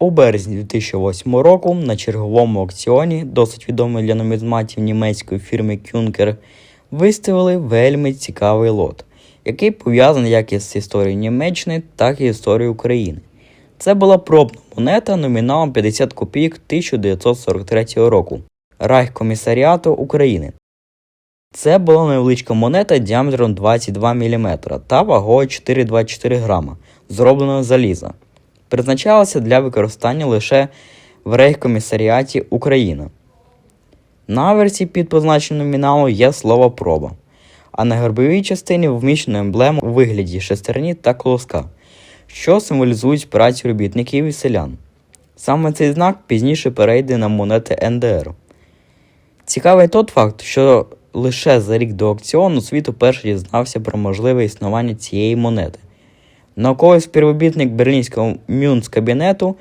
У березні 2008 року на черговому аукціоні, досить відомий для нумізматів німецької фірми Кюнкер, виставили вельми цікавий лот, який пов'язаний як із історією Німеччини, так і історією України. Це була пробна монета номіналом 50 копійок 1943 року Райхкомісаріату України. Це була невеличка монета діаметром 22 мм та вагою 4,24 грама, зроблена з заліза. Призначалася для використання лише в Рейхкомісаріаті Україна. На аверсі під позначеним номіналом є слово проба, а на гербовій частині вміщена емблема у вигляді шестерні та колоска, що символізують працю робітників і селян. Саме цей знак пізніше перейде на монети НДР. Цікавий тот факт, що лише за рік до аукціону світ уперше дізнався про можливе існування цієї монети. Науковий співробітник берлінського Мюнц-кабінету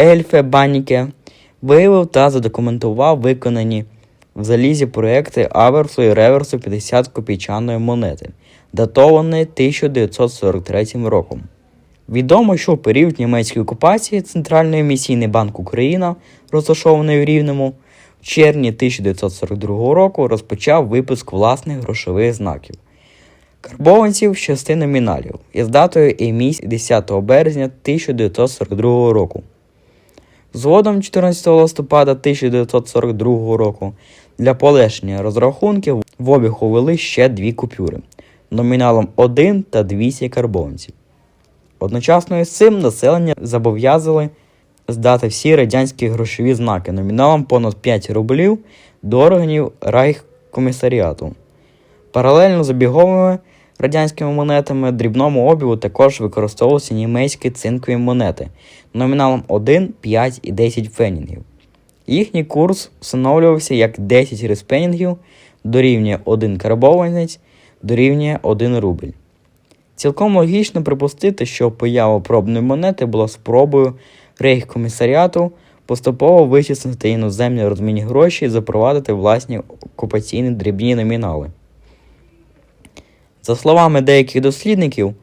Ельфе Баніке виявив та задокументував виконані в залізі проекти аверсу і реверсу 50 копійчаної монети, датованої 1943 роком. Відомо, що в період німецької окупації Центральний емісійний банк Україна, розташований в Рівному, в червні 1942 року розпочав випуск власних грошових знаків. Карбованців з шести номіналів із датою емісії 10 березня 1942 року. Згодом 14 листопада 1942 року для полегшення розрахунків в обіг увели ще дві купюри номіналом 1 та 200 карбованців. Одночасно із цим населення зобов'язали здати всі радянські грошові знаки номіналом понад 5 рублів до органів Райхкомісаріату. Паралельно з обіговими радянськими монетами дрібному обігу також використовувалися німецькі цинкові монети номіналом 1, 5 і 10 фенінгів. Їхній курс встановлювався як 10 респенінгів дорівнює 1 карбованець дорівнює 1 рубль. Цілком логічно припустити, що поява пробної монети була спробою рейхкомісаріату поступово вичислити іноземні розмінні гроші і запровадити власні окупаційні дрібні номінали. За словами деяких дослідників,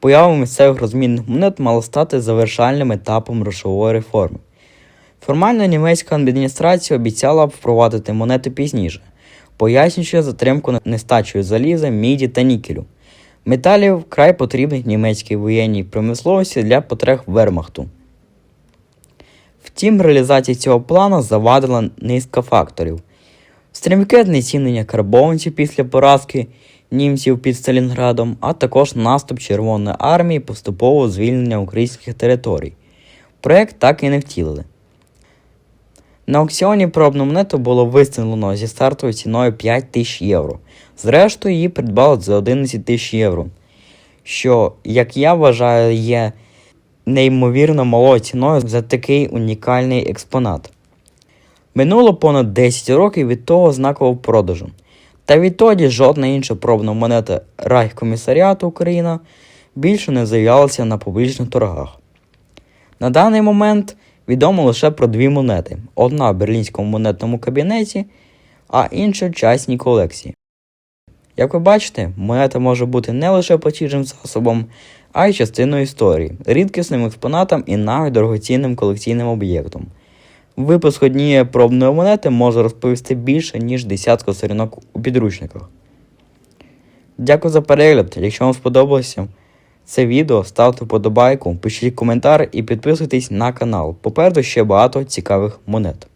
поява місцевих розмінних монет мала стати завершальним етапом грошової реформи. Формально німецька адміністрація обіцяла впровадити монети пізніше, пояснюючи затримку нестачею заліза, міді та нікелю. Металів вкрай потрібних німецькій воєнній промисловості для потреб вермахту. Втім, реалізації цього плану завадила низка факторів. Стрімке знецінення карбованців після поразки німців під Сталінградом, а також наступ Червоної армії і поступове звільнення українських територій. Проект так і не втілили. На аукціоні пробну монету було виставлено зі стартовою ціною 5 тисяч євро. Зрештою, її придбали за 11 тисяч євро, що, як я вважаю, є неймовірно малою ціною за такий унікальний експонат. Минуло понад 10 років від того знакового продажу. Та відтоді жодна інша пробна монета Райхкомісаріату Україна більше не з'являлася на публічних торгах. На даний момент відомо лише про дві монети: одна в берлінському монетному кабінеті, а інша в частній колекції. Як ви бачите, монета може бути не лише платіжним засобом, а й частиною історії, рідкісним експонатом і навіть дорогоцінним колекційним об'єктом. Випуск однієї пробної монети може розповісти більше, ніж десятку сторінок у підручниках. Дякую за перегляд. Якщо вам сподобалося це відео, ставте вподобайку, пишіть коментар і підписуйтесь на канал. Попереду ще багато цікавих монет.